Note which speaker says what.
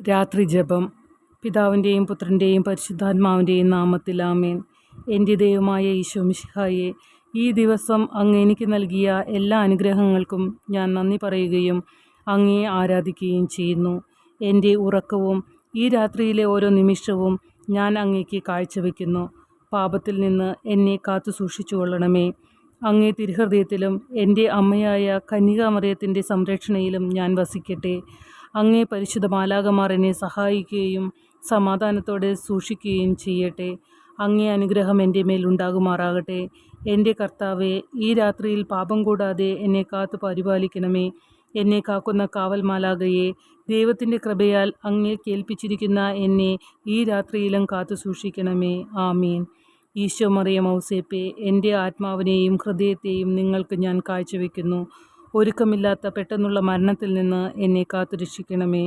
Speaker 1: രാത്രി ജപം. പിതാവിന്റെയും പുത്രന്റെയും പരിശുദ്ധാത്മാവിന്റെയും നാമത്തിൽ ആമേൻ. എന്റെ ദൈവമായ ഈശോ മിശിഹായെ ഈ ദിവസം അങ്ങ് എനിക്ക് നൽകിയ എല്ലാ അനുഗ്രഹങ്ങൾക്കും ഞാൻ നന്ദി പറയുകയും അങ്ങേ ആരാധിക്കുകയും ചെയ്യുന്നു. എന്റെ ഉറക്കവും ഈ രാത്രിയിലെ ഓരോ നിമിഷവും ഞാൻ അങ്ങേക്ക് കാഴ്ചവെക്കുന്നു. പാപത്തിൽ നിന്ന് എന്നെ കാത്തു സൂക്ഷിച്ചു കൊള്ളണമേ. അങ്ങേ തിരുഹൃദയത്തിലും എന്റെ അമ്മയായ കന്യകാമറിയത്തിന്റെ സംരക്ഷണയിലും ഞാൻ വസിക്കട്ടെ. അങ്ങേ പരിശുദ്ധ മാലാകമാർ എന്നെ സഹായിക്കുകയും സമാധാനത്തോടെ സൂക്ഷിക്കുകയും ചെയ്യട്ടെ. അങ്ങേ അനുഗ്രഹം എന്റെ മേൽ ഉണ്ടാകുമാറാകട്ടെ. എന്റെ കർത്താവെ ഈ രാത്രിയിൽ പാപം കൂടാതെ എന്നെ കാത്തു പരിപാലിക്കണമേ. എന്നെ കാക്കുന്ന കാവൽ മാലാകയെ ദൈവത്തിന്റെ കൃപയാൽ അങ്ങേ കേൾപ്പിച്ചിരിക്കുന്ന എന്നെ ഈ രാത്രിയിലും കാത്തു സൂക്ഷിക്കണമേ. ആമീൻ. ഈശോ മറിയ മൗസേപ്പെ എന്റെ ആത്മാവിനെയും ഹൃദയത്തെയും നിങ്ങൾക്ക് ഞാൻ കാഴ്ചവെക്കുന്നു. ഒരുക്കമില്ലാത്ത പെട്ടെന്നുള്ള മരണത്തിൽ നിന്ന് എന്നെ കാത്തുരക്ഷിക്കണമേ.